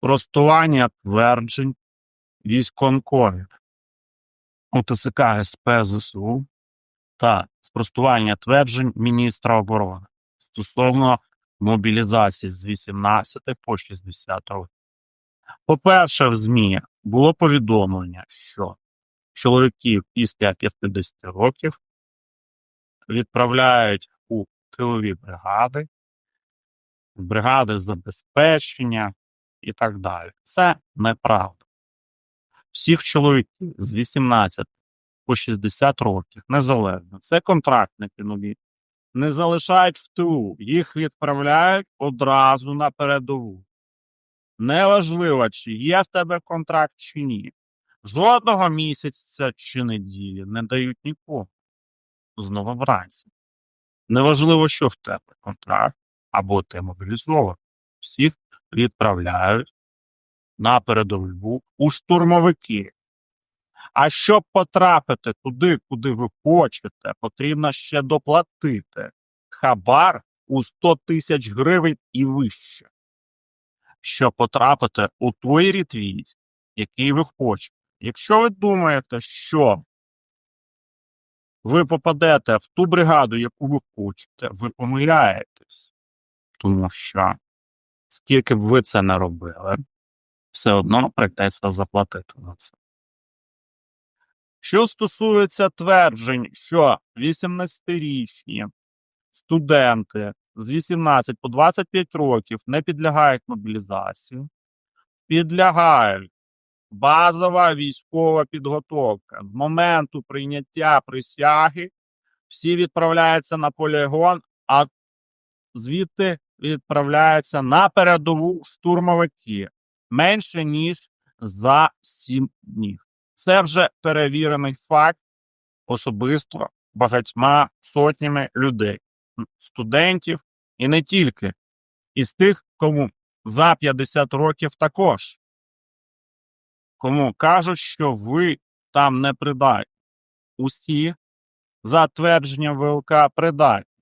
Простування тверджень військонкомів УТСК СП ЗСУ та спростування тверджень міністра оборони стосовно мобілізації з 18 по 60 років. По-перше, в ЗМІ було повідомлення, що чоловіків після 50 років відправляють у тилові бригади, бригади забезпечення і так далі. Це неправда. Всіх чоловіків з 18 по 60 років, незалежно, це контрактники нові, не залишають в тилу, їх відправляють одразу на передову. Неважливо, чи є в тебе контракт чи ні. Жодного місяця чи неділі не дають нікому з новобранців. Неважливо, що в тебе контракт або ти мобілізований. Всіх відправляють на передову у штурмовики. А щоб потрапити туди, куди ви хочете, потрібно ще доплатити хабар у 100 тисяч гривень і вище. Щоб потрапити у той рід який ви хочете. Якщо ви думаєте, що ви попадете в ту бригаду, яку ви хочете, ви помиляєтесь. Тому що скільки б ви це не робили, все одно прийдеться заплатити за це. Що стосується тверджень, що 18-річні студенти з 18 по 25 років не підлягають мобілізації, підлягають базова військова підготовка. З моменту прийняття присяги всі відправляються на полігон, а звідти відправляються на передову штурмовики менше ніж за 7 днів. Це вже перевірений факт особисто багатьма сотнями людей, студентів і не тільки, із тих, кому за 50 років також, кому кажуть, що ви там не придатні. Усі за твердженням ВЛК придатні.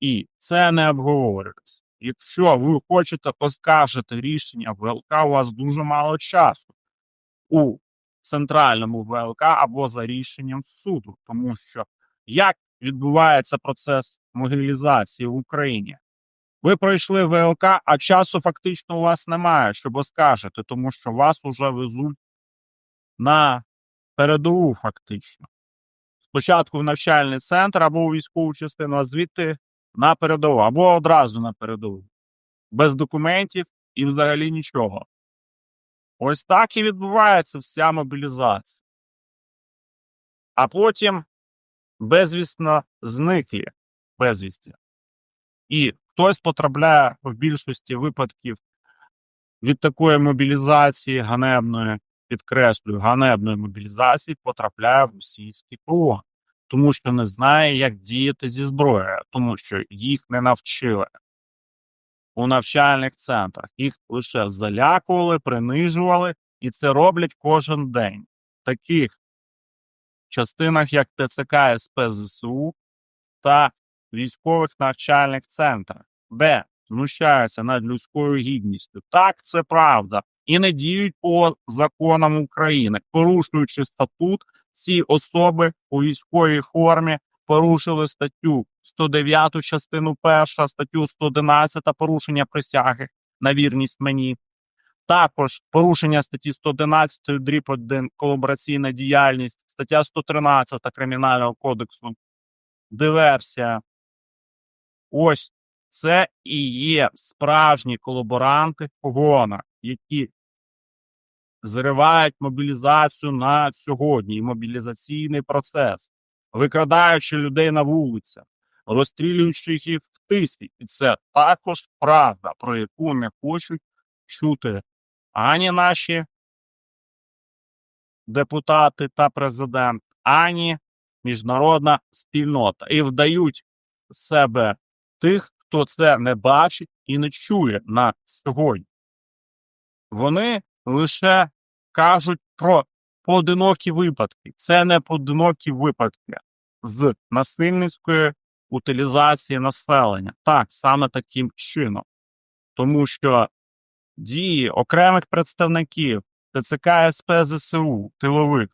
І це не обговорюється. Якщо ви хочете оскаржити рішення ВЛК, у вас дуже мало часу у центральному ВЛК або за рішенням суду, тому що як відбувається процес мобілізації в Україні? Ви пройшли ВЛК, а часу фактично у вас немає, щоб оскаржити, тому що вас уже везуть на передову, фактично. Спочатку в навчальний центр або у військову частину, а звідти на передову, або одразу на передову. Без документів і взагалі нічого. Ось так і відбувається вся мобілізація. А потім безвісно зниклі безвісті. І хтось потрапляє в більшості випадків від такої мобілізації ганебної, підкреслюю, ганебної мобілізації потрапляє в російський полон, тому що не знає, як діяти зі зброєю, тому що їх не навчили у навчальних центрах. Їх лише залякували, принижували, і це роблять кожен день. В таких частинах, як ТЦК СП ЗСУ та військових навчальних центрах, де знущаються над людською гідністю. Так, це правда. І не діють по законам України, порушуючи статут, ці особи у військовій формі порушили статтю 109 частину 1, статтю 111 порушення присяги на вірність мені. Також порушення статті 111 дріб 1 колабораційна діяльність, стаття 113 Кримінального кодексу, диверсія. Ось це і є справжні колаборанти в які зривають мобілізацію на сьогодні і мобілізаційний процес, викрадаючи людей на вулицях, розстрілюючи їх в тисі. І це також правда, про яку не хочуть чути ані наші депутати та президент, ані міжнародна спільнота. І вдають себе тих, хто це не бачить і не чує на сьогодні. Вони лише кажуть про поодинокі випадки. Це не поодинокі випадки з насильницької утилізації населення. Так, саме таким чином. Тому що дії окремих представників ТЦК СП ЗСУ тилових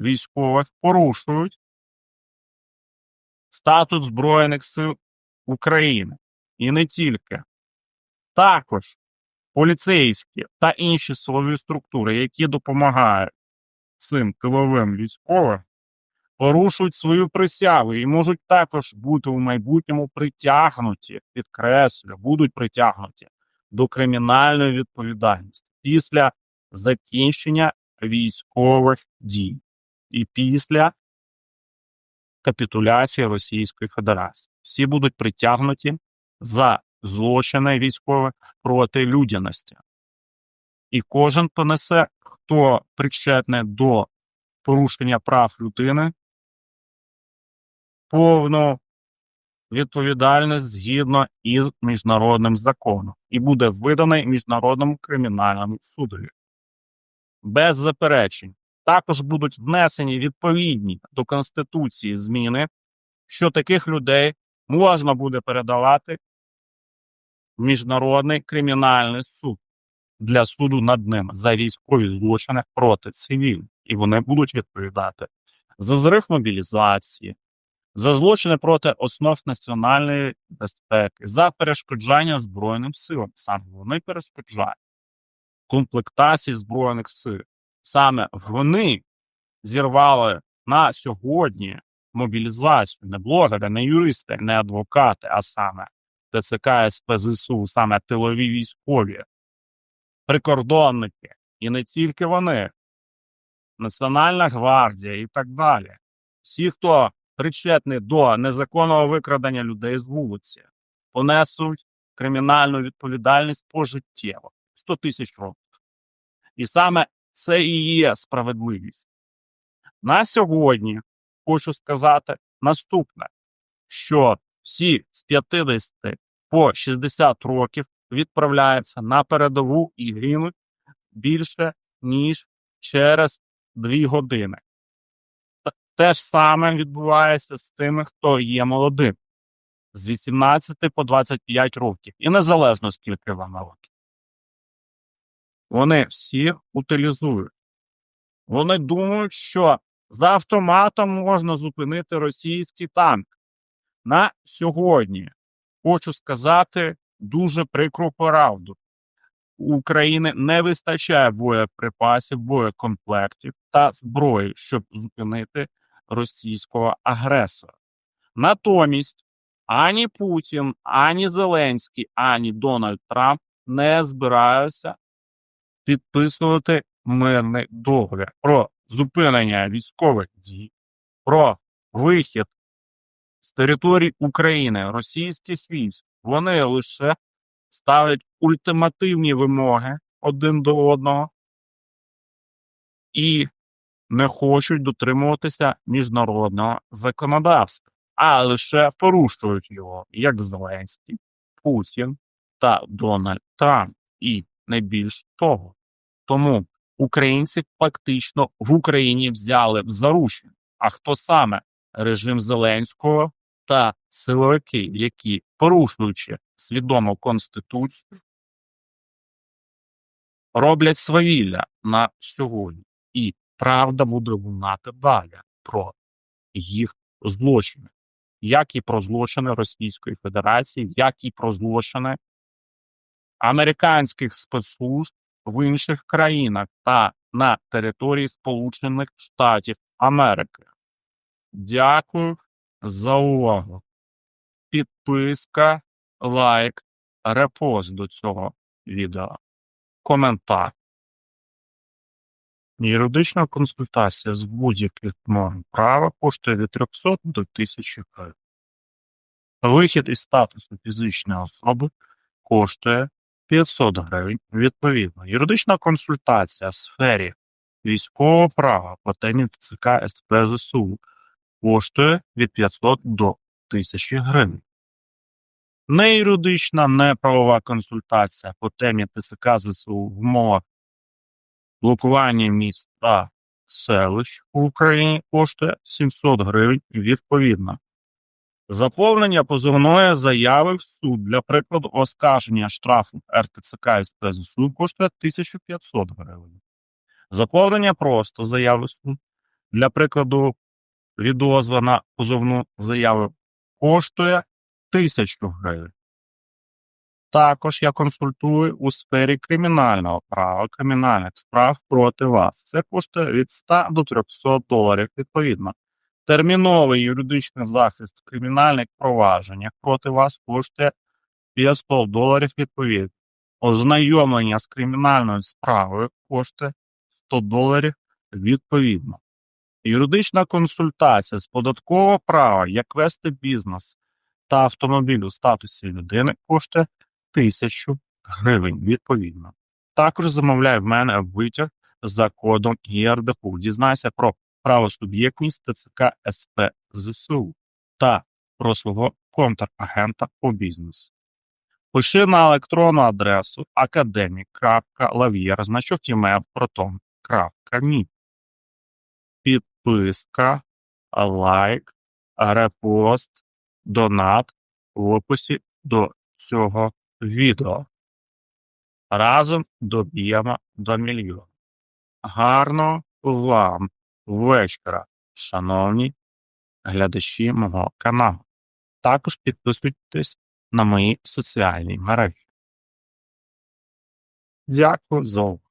військових порушують статус Збройних сил України. І не тільки. Також поліцейські та інші силові структури, які допомагають цим тиловим військовим, порушують свою присягу і можуть також бути у майбутньому притягнуті, підкреслю, будуть притягнуті до кримінальної відповідальності після закінчення військових дій і після капітуляції Російської Федерації. Всі будуть притягнуті за злочини військові проти людяності. І кожен понесе, хто причетний до порушення прав людини, повну відповідальність згідно із міжнародним законом і буде виданий міжнародному кримінальному судові. Без заперечень. Також будуть внесені відповідні до Конституції зміни, що таких людей можна буде передавати Міжнародний кримінальний суд для суду над ними за військові злочини проти цивільних. І вони будуть відповідати за зрив мобілізації, за злочини проти основ національної безпеки, за перешкоджання Збройним силам. Саме вони перешкоджають комплектації Збройних сил. Саме вони зірвали на сьогодні мобілізацію не блогери, не юристи, не адвокати, а саме ТЦК СПЗСУ, саме тилові військові, прикордонники, і не тільки вони, Національна гвардія і так далі. Всі, хто причетний до незаконного викрадення людей з вулиці, понесуть кримінальну відповідальність пожиттєво 100 тисяч років. І саме це і є справедливість. На сьогодні хочу сказати наступне, що всі з 50 по 60 років відправляються на передову і гинуть більше, ніж через 2 години. Те ж саме відбувається з тими, хто є молодим з 18 по 25 років, і незалежно скільки вам років. Вони всіх утилізують. Вони думають, що за автоматом можна зупинити російський танк. На сьогодні хочу сказати дуже прикру правду. України не вистачає боєприпасів, боєкомплектів та зброї, щоб зупинити російського агресора. Натомість ані Путін, ані Зеленський, ані Дональд Трамп не збираються підписувати мирний договір про зупинення військових дій, про вихід з території України російських військ. Вони лише ставлять ультимативні вимоги один до одного і не хочуть дотримуватися міжнародного законодавства, а лише порушують його, як Зеленський, Путін та Дональд Трамп, і не більш того. Тому українці фактично в Україні взяли в заручення. А хто саме режим Зеленського та силовики, які порушуючи свідомо конституцію, роблять свавілля на сьогодні, і правда буде лунати далі про їх злочини, як і про злочини Російської Федерації, як і про злочини американських спецслужб в інших країнах та на території Сполучених Штатів Америки. Дякую за увагу. Підписка, лайк, репост до цього відео, коментар. Юридична консультація з будь-яких норм права коштує від 300 до 1000 гривень. Вихід із статусу фізичної особи коштує 500 гривень відповідно. Юридична консультація в сфері військового права по темі ТЦК СП ЗСУ коштує від 500 до 1000 гривень. Неюридична неправова консультація по темі ТЦК ЗСУ в мовах блокування міст та селищ в Україні коштує 700 гривень відповідно. Заповнення позовної заяви в суд для прикладу оскарження штрафу РТЦК СП ЗСУ коштує 1500 гривень. Заповнення просто заяви в суд для прикладу відозва на позовну заяву коштує 1000 гривень. Також я консультую у сфері кримінального права, кримінальних справ проти вас. Це коштує від 100 до 300 доларів відповідно. Терміновий юридичний захист в кримінальних провадженнях проти вас коштує 500 доларів відповідно. Ознайомлення з кримінальною справою коштує 100 доларів відповідно. Юридична консультація з податкового права, як вести бізнес та автомобіль у статусі людини коштує 1000 гривень відповідно. Також замовляй в мене витяг за кодом ЄРДПУ. Дізнайся про правосуб'єктність ТЦК СП ЗСУ та про свого контрагента по бізнесу. Пиши на електронну адресу академік.лав'єр, значок email. Підписка, лайк, репост, донат в описі до цього відео. Разом доб'ємо до мільйона. Гарного вам вечора, шановні глядачі мого каналу. Також підписуйтесь на мої соціальні мережі. Дякую за увагу.